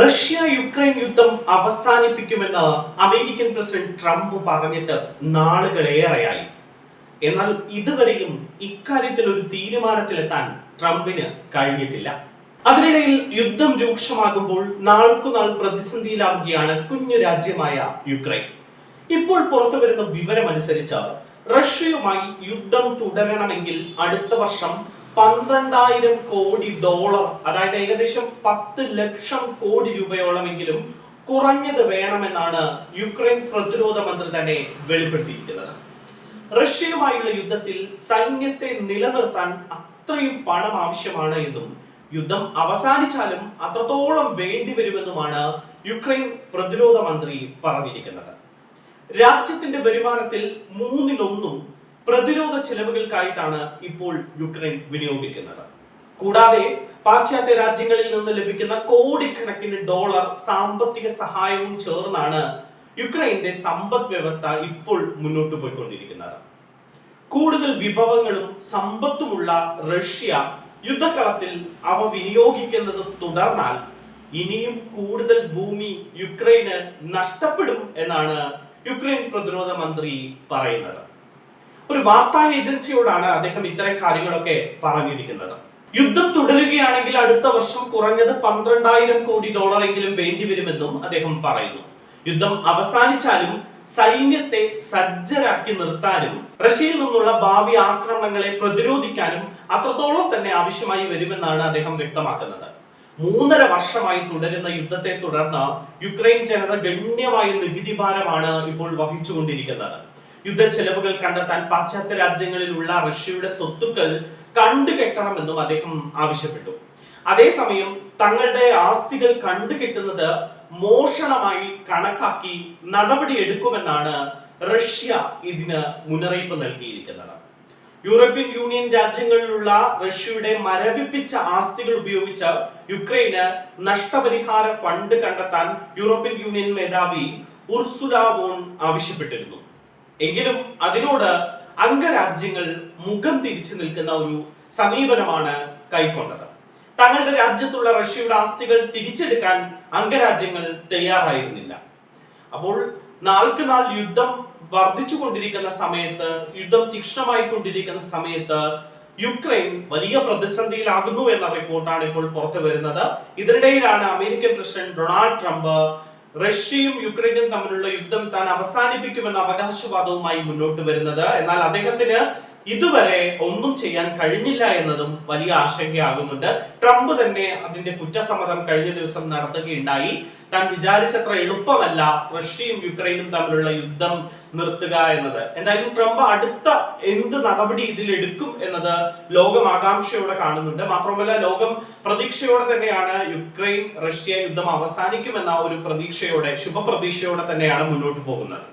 Russia Ukraine യുദ്ധം അവസാനിപ്പിക്കുമെന്ന് American president Trump പറഞ്ഞിട്ട് നാളുകളേറെയായി എന്നാൽ ഇതുവരെയും ഇക്കാര്യത്തിൽ ഒരു തീരുമാനത്തിലെത്താൻ ട്രംപിന് കഴിഞ്ഞിട്ടില്ല. അതിനിടയിൽ യുദ്ധം രൂക്ഷമാകുമ്പോൾ നാൾക്കുനാൾ പ്രതിസന്ധിയിലാവുകയാണ് കുഞ്ഞു രാജ്യമായ യുക്രൈൻ. ഇപ്പോൾ പുറത്തു വരുന്ന വിവരമനുസരിച്ച് റഷ്യയുമായി യുദ്ധം തുടരണമെങ്കിൽ അടുത്ത വർഷം പന്ത്രണ്ടായിരം കോടി ഡോളർ അതായത് ഏകദേശം പത്ത് ലക്ഷം കോടി രൂപയോളമെങ്കിലും കുറഞ്ഞത് വേണമെന്നാണ് യുക്രൈൻ പ്രതിരോധ മന്ത്രി തന്നെ വെളിപ്പെടുത്തിയിരിക്കുന്നത്. റഷ്യയുമായുള്ള യുദ്ധത്തിൽ സൈന്യത്തെ നിലനിർത്താൻ അത്രയും പണം ആവശ്യമാണ് എന്നും യുദ്ധം അവസാനിച്ചാലും അത്രത്തോളം വേണ്ടിവരുമെന്നുമാണ് യുക്രൈൻ പ്രതിരോധ മന്ത്രി പറഞ്ഞിരിക്കുന്നത്. രാജ്യത്തിന്റെ വരുമാനത്തിൽ മൂന്നിലൊന്നും പ്രതിരോധ ചെലവുകൾക്കായിട്ടാണ് ഇപ്പോൾ യുക്രൈൻ വിനിയോഗിക്കുന്നത്. കൂടാതെ പാശ്ചാത്യ രാജ്യങ്ങളിൽ നിന്ന് ലഭിക്കുന്ന കോടിക്കണക്കിന് ഡോളർ സാമ്പത്തിക സഹായവും ചേർന്നാണ് യുക്രൈന്റെ സമ്പദ് വ്യവസ്ഥ ഇപ്പോൾ മുന്നോട്ട് പോയിക്കൊണ്ടിരിക്കുന്നത്. കൂടുതൽ വിഭവങ്ങളും സമ്പത്തുമുള്ള റഷ്യ യുദ്ധക്കളത്തിൽ അവ വിനിയോഗിക്കുന്നത് തുടർന്നാൽ ഇനിയും കൂടുതൽ ഭൂമി യുക്രൈന് നഷ്ടപ്പെടും എന്നാണ് യുക്രൈൻ പ്രതിരോധ മന്ത്രി പറയുന്നത്. ഒരു വാർത്താ ഏജൻസിയോടാണ് അദ്ദേഹം ഇത്തരം കാര്യങ്ങളൊക്കെ പറഞ്ഞിരിക്കുന്നത്. യുദ്ധം തുടരുകയാണെങ്കിൽ അടുത്ത വർഷം കുറഞ്ഞത് പന്ത്രണ്ടായിരം കോടി ഡോളർ എങ്കിലും വേണ്ടിവരുമെന്നും അദ്ദേഹം പറയുന്നു. യുദ്ധം അവസാനിച്ചാലും സൈന്യത്തെ സജ്ജരാക്കി നിർത്താനും റഷ്യയിൽ നിന്നുള്ള ഭാവി ആക്രമണങ്ങളെ പ്രതിരോധിക്കാനും അത്രത്തോളം തന്നെ ആവശ്യമായി വരുമെന്നാണ് അദ്ദേഹം വ്യക്തമാക്കുന്നത്. മൂന്നര വർഷമായി തുടരുന്ന യുദ്ധത്തെ തുടർന്ന് യുക്രൈൻ ജനത ഗണ്യമായ നികുതി ഭാരമാണ് ഇപ്പോൾ വഹിച്ചുകൊണ്ടിരിക്കുന്നത്. യുദ്ധ ചെലവുകൾ കണ്ടെത്താൻ പാശ്ചാത്യ രാജ്യങ്ങളിലുള്ള റഷ്യയുടെ സ്വത്തുക്കൾ കണ്ടുകെട്ടണമെന്നും അദ്ദേഹം ആവശ്യപ്പെട്ടു. അതേസമയം തങ്ങളുടെ ആസ്തികൾ കണ്ടുകെട്ടുന്നത് മോഷണമായി കണക്കാക്കി നടപടി എടുക്കുമെന്നാണ് റഷ്യ ഇതിന് മുന്നറിയിപ്പ് നൽകിയിരിക്കുന്നത്. യൂറോപ്യൻ യൂണിയൻ രാജ്യങ്ങളിലുള്ള റഷ്യയുടെ മരവിപ്പിച്ച ആസ്തികൾ ഉപയോഗിച്ച് യുക്രൈന് നഷ്ടപരിഹാര ഫണ്ട് കണ്ടെത്താൻ യൂറോപ്യൻ യൂണിയൻ മേധാവി ഉർസുല വോൺ ആവശ്യപ്പെട്ടിരുന്നു. എങ്കിലും അതിനോട് അംഗരാജ്യങ്ങൾ മുഖം തിരിച്ചു നിൽക്കുന്ന ഒരു സമീപനമാണ് കൈക്കൊണ്ടത്. തങ്ങളുടെ രാജ്യത്തുള്ള റഷ്യയുടെ ആസ്തികൾ തിരിച്ചെടുക്കാൻ അംഗരാജ്യങ്ങൾ തയ്യാറായിരുന്നില്ല. അപ്പോൾ നാൾക്ക് നാൾ യുദ്ധം വർദ്ധിച്ചു കൊണ്ടിരിക്കുന്ന സമയത്ത് യുദ്ധം തീക്ഷ്ണമായി കൊണ്ടിരിക്കുന്ന സമയത്ത് യുക്രൈൻ വലിയ പ്രതിസന്ധിയിലാകുന്നു എന്ന റിപ്പോർട്ടാണ് ഇപ്പോൾ പുറത്തു വരുന്നത് ഇതിനിടയിലാണ് അമേരിക്കൻ പ്രസിഡന്റ് ഡൊണാൾഡ് ട്രംപ് റഷ്യയും യുക്രൈനും തമ്മിലുള്ള യുദ്ധം താൻ അവസാനിപ്പിക്കുമെന്ന അവകാശവാദവുമായി മുന്നോട്ട് വരുന്നത്. എന്നാൽ അദ്ദേഹത്തിന് ഇതുവരെ ഒന്നും ചെയ്യാൻ കഴിഞ്ഞില്ല എന്നതും വലിയ ആശങ്കയാകുന്നുണ്ട്. ട്രംപ് തന്നെ അതിന്റെ കുറ്റസമ്മതം കഴിഞ്ഞ ദിവസം നടത്തുകയുണ്ടായി. താൻ വിചാരിച്ചത്ര എളുപ്പമല്ല റഷ്യയും യുക്രൈനും തമ്മിലുള്ള യുദ്ധം നിർത്തുക എന്നത്. എന്തായാലും ട്രംപ് അടുത്ത എന്ത് നടപടി ഇതിൽ എടുക്കും എന്നത് ലോകം ആകാംക്ഷയോടെ കാണുന്നുണ്ട്. മാത്രമല്ല ലോകം പ്രതീക്ഷയോടെ തന്നെയാണ് യുക്രൈൻ റഷ്യ യുദ്ധം അവസാനിക്കുമെന്ന ഒരു പ്രതീക്ഷയോടെ ശുഭപ്രതീക്ഷയോടെ തന്നെയാണ് മുന്നോട്ട് പോകുന്നത്.